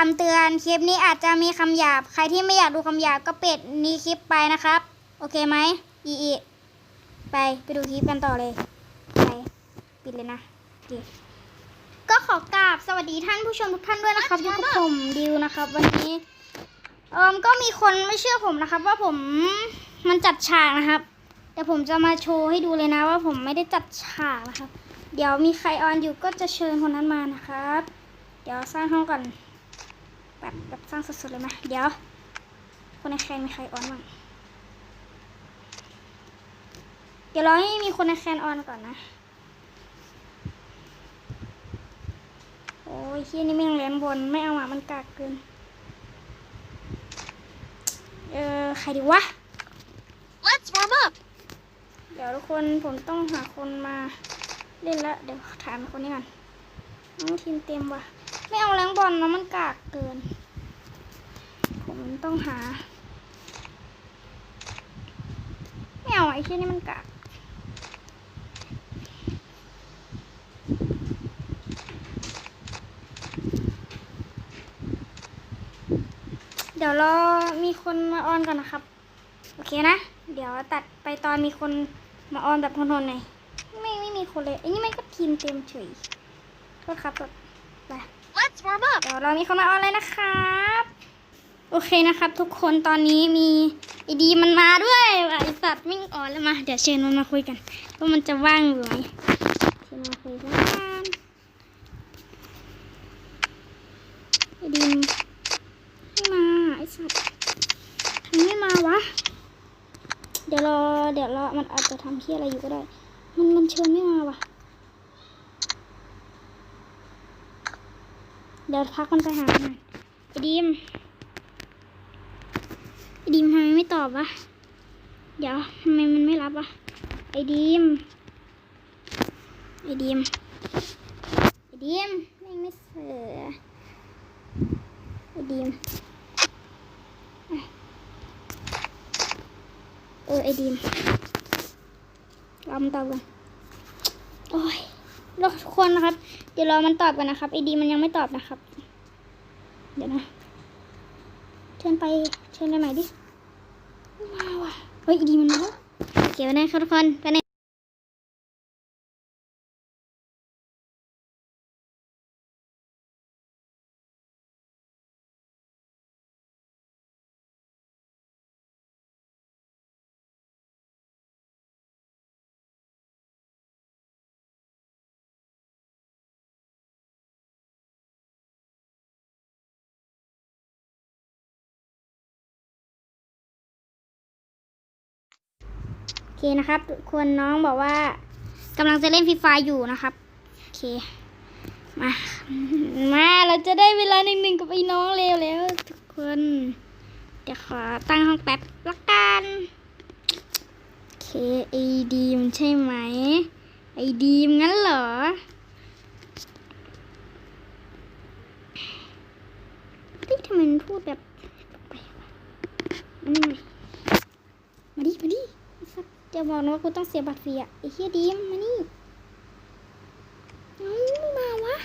คำเตือนคลิปนี้อาจจะมีคำหยาบ ใครที่ไม่อยากดูคำหยาบก็ปิดนี้คลิปไปนะครับ โอเคไหมอีอีไปไปดูคลิปกันต่อเลย ไปปิดเลยนะโอเคก็ขอกราบสวัสดีท่านผู้ชมทุกท่านด้วยนะครับอยู่กับผมดิวนะครับ วันนี้เอิมก็มีคนไม่เชื่อผมนะครับ ว่าผมมันจัดฉากนะครับแต่ผมจะมาโชว์ให้ดูเลยนะว่าผมไม่ได้จัดฉากนะครับ เดี๋ยวมีใครออนอยู่ก็จะเชิญคนนั้นมานะครับ เดี๋ยวสร้างห้องก่อน แบบแบบสร้างสดๆเลยไหมเดี๋ยว คนในแคนมีใครออนบ้างเดี๋ยวรอให้มีคนในแคนออนก่อนนะ โอ้ยที่นี่แม่งแหลมบน ไม่เอาหมามันกากเกิน เออใครดีวะ Let's warm up. เดี๋ยวทุกคนผมต้องหาคนมาเล่นละ เดี๋ยวถามคนนี้ก่อนน้องทีมเต็มว่ะ ไม่เอาแรงบอลนะมันกากเกิน ผมต้องหา ไม่เอาไอ้เช่นี่มันกากเดี๋ยวรอมีคนมาออนก่อนนะครับ โอเคนะ เดี๋ยวตัดไปตอนมีคนมาออนแบบทนๆหน่อยไม่ไม่มีคนเลยไอ้นี่ไม่ก็ทีมเต็มเฉยโทษครับแบบไป Let's warm up. เดี๋ยวเรามีคนมาออนเลยนะครับ โอเคนะครับ ทุกคนตอนนี้มีไอดีมันมาด้วยไอสัตว์มิ่งออนแล้วมา เดี๋ยวเชิญมันมาคุยกันว่ามันจะว่างอยู่ไหมเชิญมาคุยกันไอดีไม่มาไอสัตว์ทำไมไม่มาวะ เดี๋ยวรอเดี๋ยวรอมันอาจจะทำที่อะไรอยู่ก็ได้ มันมันเชิญไม่มาว่ะ เดี๋ยวพักมันไปหาหน่อยไอ้ดีมไอ้ดีมทำไมไม่ตอบวะ เดี๋ยวทำไมมันไม่รับวะ ไอ้ดีมไอ้ดีมไอ้ดีมไม่ไม่เสือไอ้ดีมเออไอ้ดีมรอมันตอบกันโอ้ย ทุกคนนะครับ เดี๋ยวรอมันตอบกันนะครับไอดีมันยังไม่ตอบนะครับ เดี๋ยวนะ เชิญไปเชิญไปใหม่ดิมาว่ะเฮ้ยไอดีมันมาแล้วโอเควันนี้ครับทุกคนไปไหน นะครับทุกคนน้องบอกว่ากำลังจะเล่นฟรีไฟอยู่นะครับ โอเค มา มาเราจะได้เวลาหนึ่งหนึ่งกับไอ้น้องเร็วแล้วทุกคน เดี๋ยวขอตั้งห้องแป๊บละกันโอเคไอดีมใช่ไหมไอดีมงั้นเหรอเฮ้ยทำไมมันพูดแบบแปลกๆวะอืมมาดิ มาดิไอ้ สัสจะบอกนะว่ากูต้องเสียบัตรฟรีอะไอ้เฮียดีมมานี่เอ้าไม่มาวะ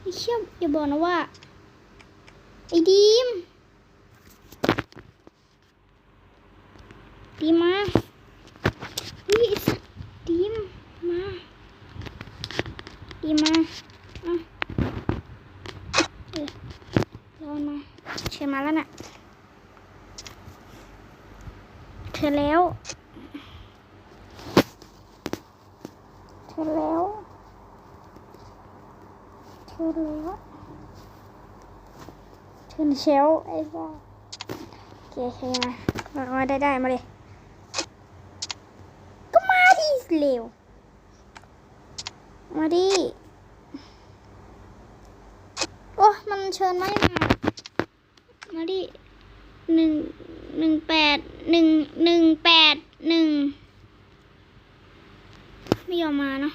ไอ้เชี่ยอย่าบอกนะว่าไอ้ดีมดีมมาเฮ้ยไอ้สัสดีมมาดีมมาอะเออ รอมาเชิญมาแล้วน่ะเชิญแล้ว เชิญแล้วเชิญแล้วเชิญเชลไอ้บ้าโอเคโอเคมามาได้ได้มาเลย ก็มาดิเร็ว มาดิ โอ้มันเชิญไม่มา มาดิหนึ่งหนึ่งแปดหนึ่งหนึ่งแปดหนึ่ง ม่ยอมาเนาะ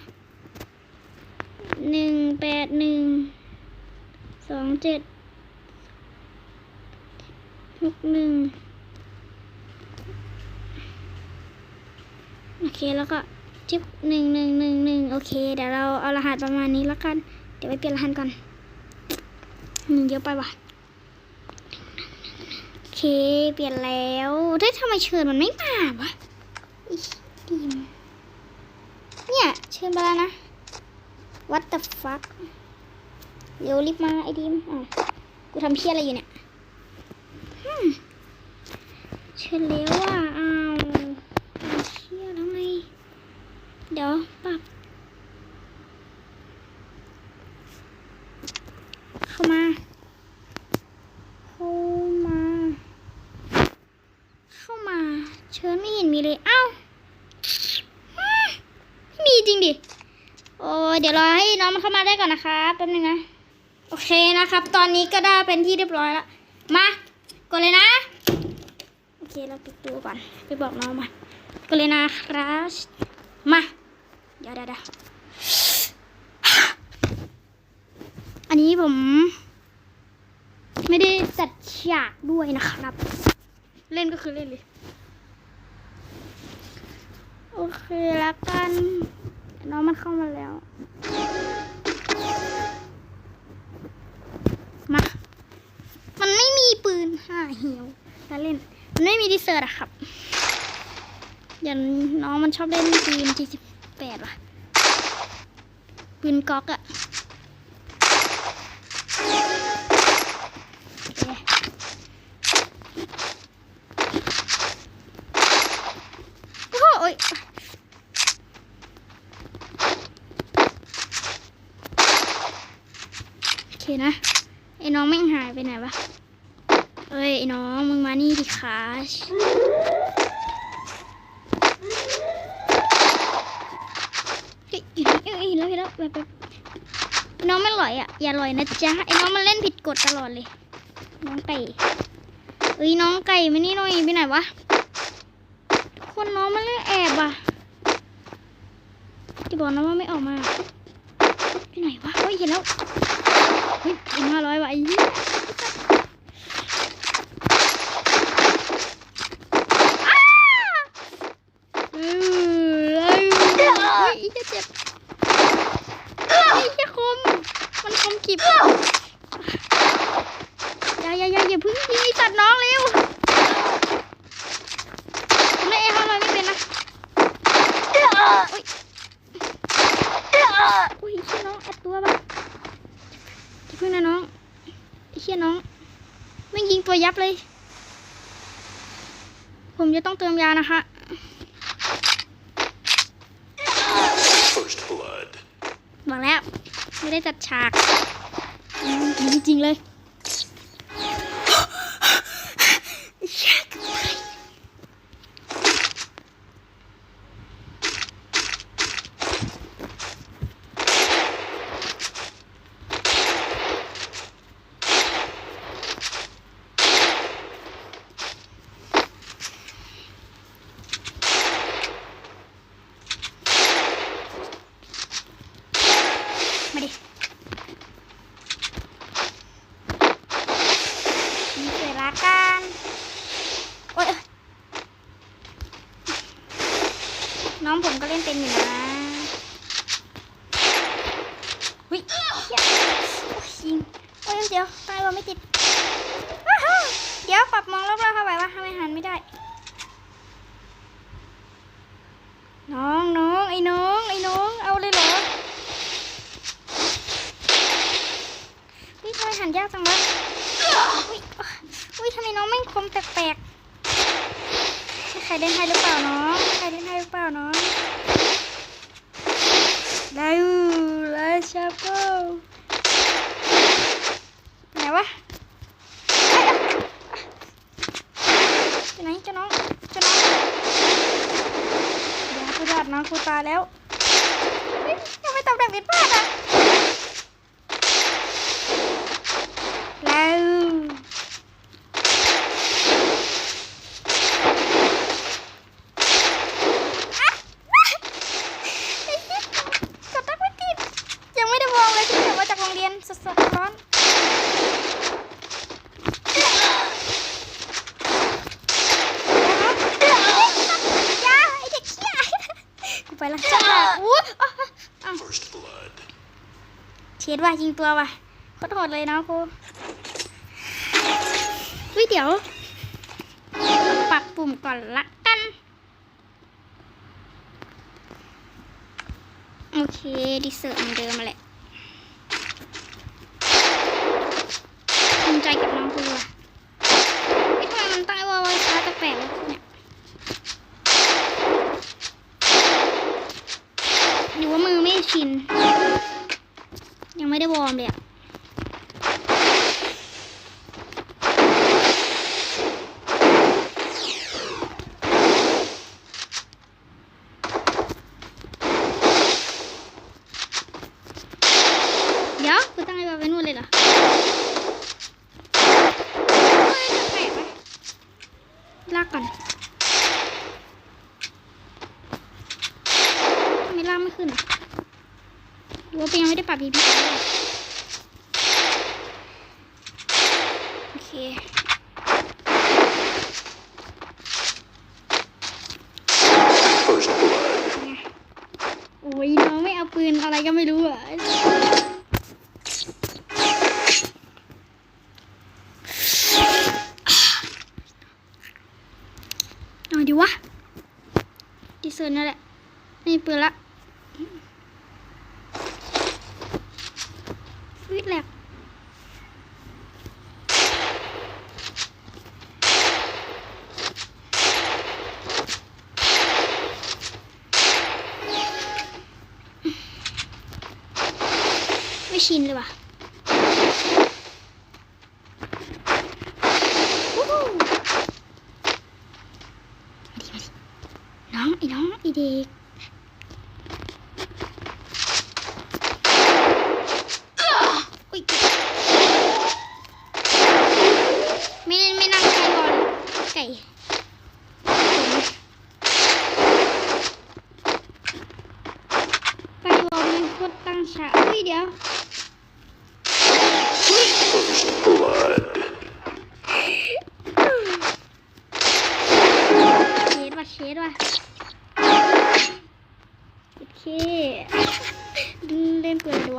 หนึ่งแปดหนึ่งสองเจ็ดหกหนึ่งโอเคแล้วก็จิ๊บหนึ่งหนึ่งหนึ่งหนึ่งโอเค เดี๋ยวเราเอารหัสประมาณนี้แล้วกัน เดี๋ยวไปเปลี่ยนรหัสก่อนอืมเยอะไปว่ะโอเค เปลี่ยนแล้วเฮ้ยทำไมเชิญมันไม่มาวะอีดีม เนี่ยเชิญมาแล้วนะ what the fuck เร็วรีบมาไอ้ดิมอะกูทำเพี้ยอะไรอยู่เนี่ยเชิญเร็วอะอ้าวเพี้ยแล้วไงเดี๋ยวปรับ เข้ามา เข้ามา เข้ามา เชิญไม่เห็นมีเลย เอ้าอืมไม่มีจริงดิ โอ้ยเดี๋ยวรอให้น้องมันเข้ามาได้ก่อนนะคะแป๊บนึงนะ โอเคนะครับ ตอนนี้ก็ได้เป็นที่เรียบร้อยแล้ว มากดเลยนะ โอเคเราปิดตัวก่อนไปบอกน้องมากดเลยนะครับมาเดี๋ยวเดี๋ยวอันนี้ผม ไม่ได้จัดฉากด้วยนะครับ เล่นก็คือเล่นเลย โอเคแล้วกัน น้องมันเข้ามาแล้ว มา มันไม่มีปืนห่าเหี่ยวจะเล่น มันไม่มีดีเซอร์อะครับอย่างน้องมันชอบเล่นปืน G 8ปดว่ะปืนก๊อกอะโอเคโอ้โหโอ้ยโอเค นะไอ้น้องแม่งหายไปไหนวะเอ้ยไอ้น้องมึงมานี่ดิคะเฮ้ยอยู่นี่เอ้ยเห็นแล้วเห็นแล้วแบบแบบไอ้น้องไม่ลอยอะอย่าลอยนะจ๊ะไอ้น้องมันเล่นผิดกฎตลอดเลย น้องไก่เอ้ยน้องไก่มานี่หน่อยไปไหนวะคนน้องมันเล่นแอบอะจะบอกนะว่าไม่ออกมา ไปไหนวะเฮ้ยเห็นแล้วเฮ้ยห้าร้อยว่ะไอ้าเออเออเฮ้ยไอ้เหี้ยเจ็บไอ้เหี้ยคม มันคมกริบอย่าอย่าอย่าอย่าเพึ่งยิงไอ้สัตว์น้องเร็วผมไม่เอห้าร้อยไม่เป็นนะอุ้ยอุ้ยไอ้เหี้ยน้องอัดตัวปะ อย่าเพิ่งนะน้องไอ้เชี่ยน้องไม่งยิงตัวยับเลย ผมจะต้องเติมยานะคะ First blood. บอกแล้ว ไม่ได้จัดฉากอืมจริงๆเลยไอ้เชี่ยเกือบตายมาดิมีเวลากันโอ๊ยเอ้ยน้องผมก็เล่นเป็นอยู่นะวิเหี้ยโอ้ยยิงโอ้ยเดี๋ยวตายว่าไม่ติดอ้าวเดี๋ยวปรับมองรอบๆเข้าไปว่าทำไมหันไม่ได้ น้องน้องไอ้น้องไอ้น้อง เอาเลยเหรอวิทำไมหันยากจังวะวิวิทำไมน้องไม่คมแปลกๆใครเล่นไทยหรือเปล่าน้องใครเล่นไทยหรือเปล่าน้องไดวูไลชาโปไหนวะไปไหนเจ้าน้องเจ้าน้องเดี๋ยว ครูตาแล้วยทำไมตำแหน่งผิดพลาดอะ ตัวว่ะขอโทษเลยนะครูวิเดี๋ยว ปรับปุ่มก่อนละกัน โอเคดีเซอร์เหมือนเดิมแหละ Mega. วะดิเซอร์นั่นแหละไม่เปืนละฟิตแลก Non, non, il est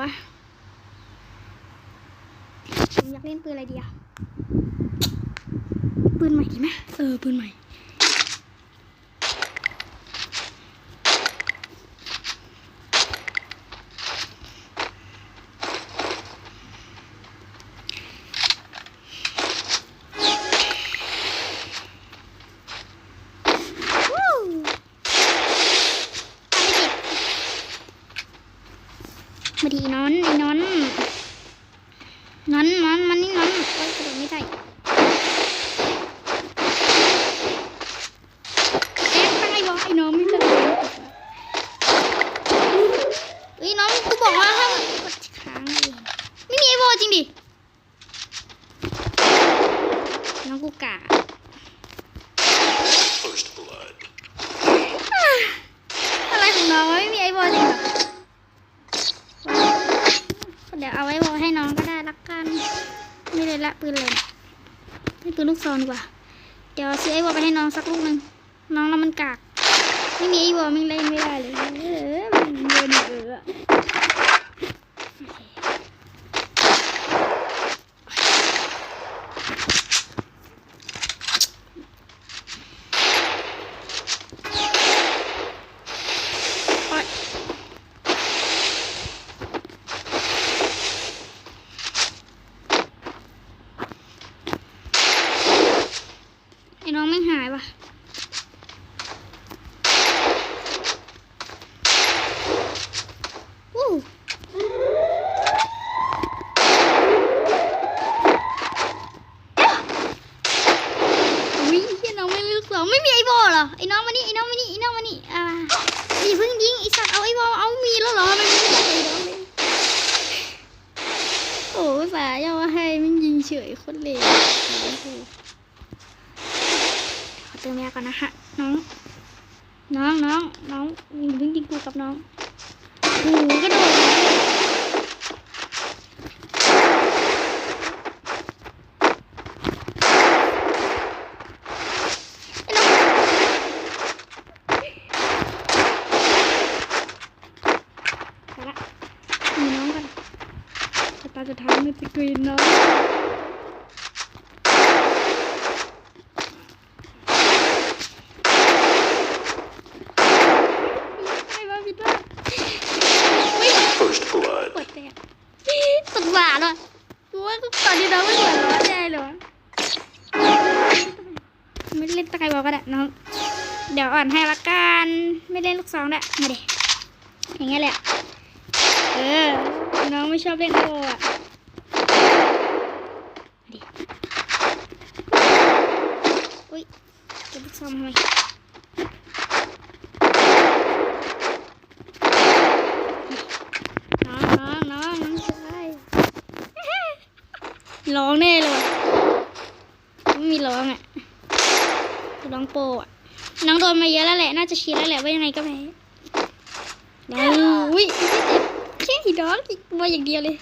วะอยากเล่นปืนอะไรดีอะปืนใหม่ดีไหมเออ ปืนใหม่ 没有了没有了 คนเลวน้อเถูอเติม่ก่อนนะฮะ น้อง น้องน้องน้องยิงยิงยิงกูกับน้องโอ้กระโดดสุดท้ายไม่ไปกรีนเนาะ อะ เออ น้องไม่ชอบเล่นโออะดิอุ้ยเก็บซองทำไมน้องน้องน้องน้องชายร้องแน่เลยไม่มีร้องอะร้องโปรอะน้องโดนมาเยอะแล้วแหละ น่าจะชินแล้วแหละว่ายังไงก็แพ้ ได้อุ้ยเจ๊อีดอกอีกมาอย่างเดียวเลย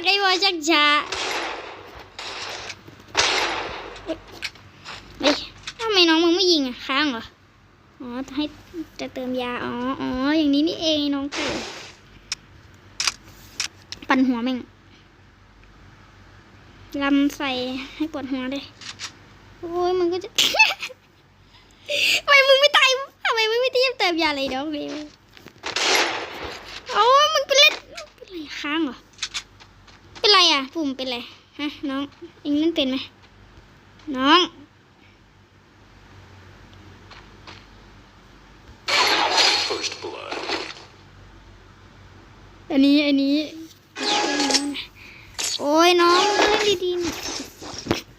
องเหมือนจักไอ้บอลจักรช้าเฮ้ยทำไมน้องมึงไม่ยิงอะค้างเหรอ อ๋อให้จะเติมยา อ๋ออ๋ออย่างนี้นี่เองน้องเกิดปั่นหัวแม่งลำใส่ให้ปวดหัวเลยโอ้ยมึงก็จะ ทำไมมึงไม่ตายทำไมมึงไม่เตรียมเติมยาเลยน้องเร็วโอ้มึงเป็นเล่นเป็นไรค้างเหรอ เป็นไรอะปุ่มเป็นไรฮะน้องเองเล่นเป็นไหมน้อง First blood. อันนี้อันนี้ โอ้ยน้องเล่นดีๆหน่อย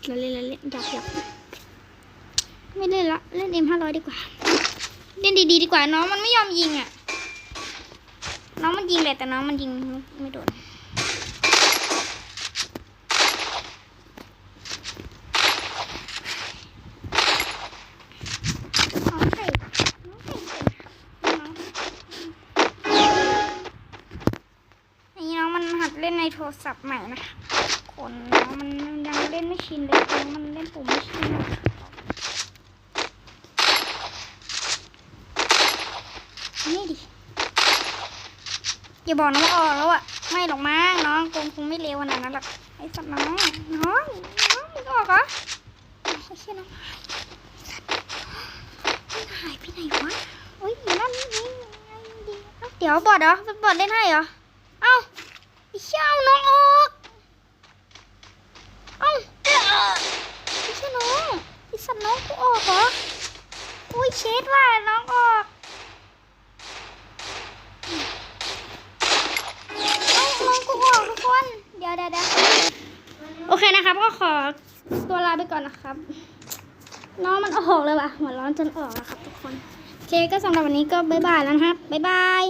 เราเล่นเราเล่นหยอกหยอกไม่เล่นละเล่นเอ็มห้าร้อยดีกว่า เล่นดีๆดีกว่าน้องมันไม่ยอมยิงอะ น้องมันยิงแหละแต่น้องมันยิงไม่ไม่โดนน้ ทรศัพท์ใหม่นะคะคนน้องมันยังเล่นไม่ชินเลยน้องมันเล่นปุ่มไม่ชินนะนี่ดิ อย่าบอกนะว่าออกแล้วอะไม่หรอกมั้งน้องคงคงไม่เร็วขนาดนั้นหรอกไอ้สัตว์น้องน้องน้องมึงออกเหรอไอ้เชี่ยน้องหายมันหายไปไหนวะโอ้ยอยู่นั่นนี่นี่ไงดีเอ้าเดี๋ยวบอดเหรอบอดเล่นให้เหรอ เชี่ยเอาน้องออกเอ้าไอ้เชี่ยน้องไอ้สัตว์น้องกูออกเหรออุ้ยเช็ดว่าน้องออกเอ้าน้องกูออกทุกคนเดี๋ยวเดี๋ยวเดี๋ยวโอเคนะครับ ก็ขอตัวลาไปก่อนนะครับ น้องมันออกเลยว่ะหัวร้อนจนออกแล้วครับทุกคน โอเคก็สำหรับวันนี้ก็บ๊ายบายแล้วนะครับบ๊ายบาย